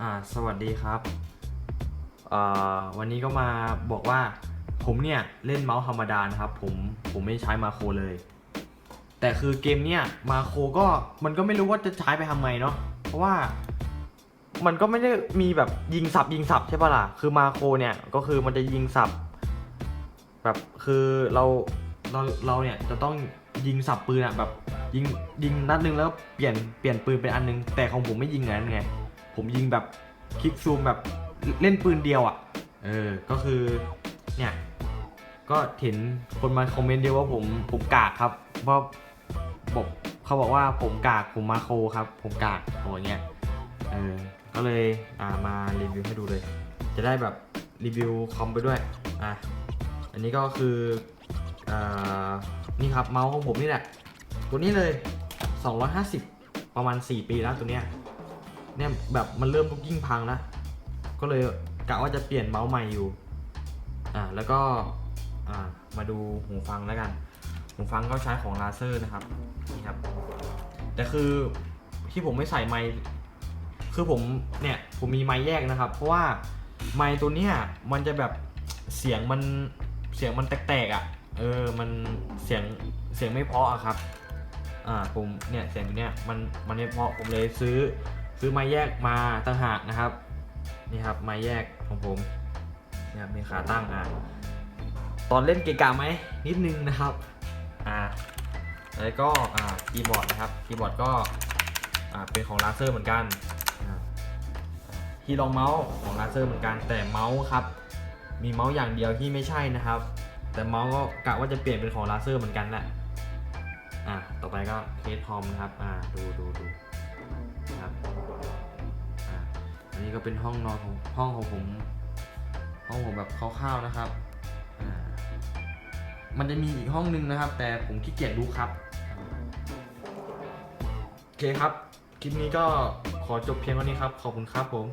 อ่าสวัสดีครับเอ่อวันนี้ก็มาบอกว่าผมเนี่ยเล่นเมาส์ธรรมดานะครับผมผมไม่ใช้มาโครเลย แต่คือเกมเนี่ยมาโครก็มันก็ไม่รู้ว่าจะใช้ไปทำไมเนาะเพราะว่ามันก็ไม่ได้มีแบบยิงสับยิงสับใช่ปะล่ะคือมาโครเนี่ยก็คือมันจะยิงสับแบบคือเราเราเราเนี่ยจะต้องยิงสับปืนอะแบบยิงยิงนัดนึงแล้วเปลี่ยนเปลี่ยนปืนเป็นอันนึง แต่ของผมไม่ยิงงั้นไง ผมยิงแบบคลิกซูมแบบเล่นปืนเดียวอะ่ะ เออ ก็คือเนี่ย ก็เห็นคนมาคอมเมนต์เดียวว่าผมผมกากครับ เพราะบอกเขาบอกว่าผมกากผมมาโคครับ ผมกากโอ้เงี้ย เออ ก็เลยอ่ามารีวิวให้ดูเลย จะได้แบบรีวิวคอมไปด้วย อะ อันนี้ก็คืออ่านี่ครับเมาส์ของผมนี่แหละ ตัวนี้เลย 250 ประมาณ 4 ปีแล้วตัวเนี้ย เนี่ยแบบมันเริ่มลุกยิ่งพังแล้วก็เลยกะว่าจะเปลี่ยนเมาส์ใหม่อยู่อ่าแล้วก็อ่ามาดูหูฟังแล้วกัน หูฟังก็ใช้ของลาเซอร์นะครับนี่ครับแต่คือที่ผมไม่ใส่ไมค์คือผมเนี่ยผมมีไมค์แยกนะครับ เพราะว่าไมค์ตัวเนี้ยมันจะแบบเสียงมันเสียงมันแตกๆอะเออมันเสียงเสียงไม่เพาะอะครับอ่าผมเนี่ยเสียงตัวเนี้ยมันมันไม่เพาะผมเลยซื้อ ซื้อไม้แยกมาต่างหากนะครับ นี่ครับไม้แยกของผมนี่ครับมีขาตั้งอะตอนเล่นเกะกะไหมนิดนึงนะครับอ่าแล้วก็อ่าคีย์บอร์ดนะครับคีย์บอร์ดก็อ่าเป็นของลาเซอร์เหมือนกันที่รองเมาส์ของลาเซอร์เหมือนกันแต่เมาส์ครับมีเมาส์อย่างเดียวที่ไม่ใช่นะครับ แต่เมาส์ก็กะว่าจะเปลี่ยนเป็นของลาเซอร์เหมือนกันแหละอ่าต่อไปก็เคสพอมนะครับอ่าดูดูดู นะครับอะอันนี้ก็เป็นห้องนอนของห้องของผม ห้องผมแบบคร่าวๆนะครับอ่ามันจะมีอีกห้องนึงนะครับ แต่ผมขี้เกียจดูครับโอเคครับ คลิปนี้ก็ขอจบเพียงเท่านี้ครับ ขอบคุณครับผม